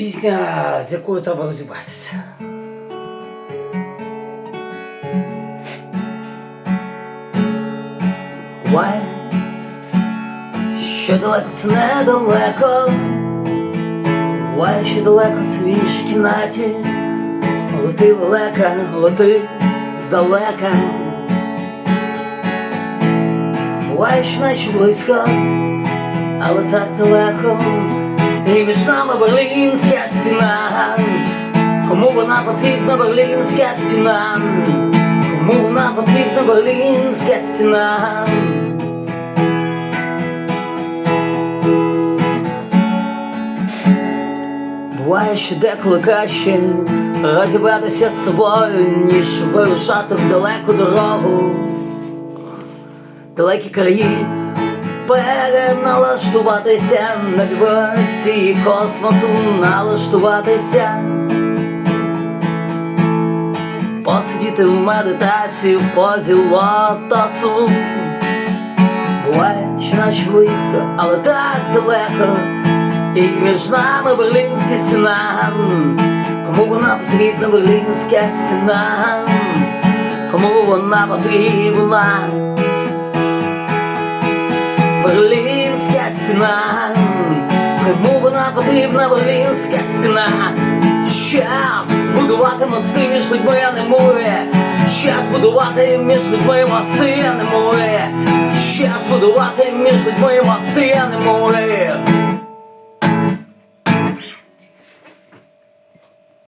Пісня, з якою треба розібратися. Why? Що далеко це недалеко. Why, що далеко це в іншій кімнаті. Лети лелека, лети здалека. Why, що наче близько, але так далеко. І між нами берлінська стіна. Кому вона потрібна берлінська стіна? Кому вона потрібна берлінська стіна? Буває, що деколи краще розібратися з собою, ніж вирушати в далеку дорогу, далекі краї, переналаштуватися на вібрації космосу, налаштуватися, посидіти в медитації в позі лотосу. Буває, що близько, але так далеко. І між нами берлінська стіна. Кому вона потрібна берлінська стіна? Кому вона потрібна? Берлінська стіна. Кому вона потрібна берлінська стіна? Щас будувати мости між людьми, а не море. Щас будувати між людьми мости, а не море. Щас будувати між людьми мости, а не море.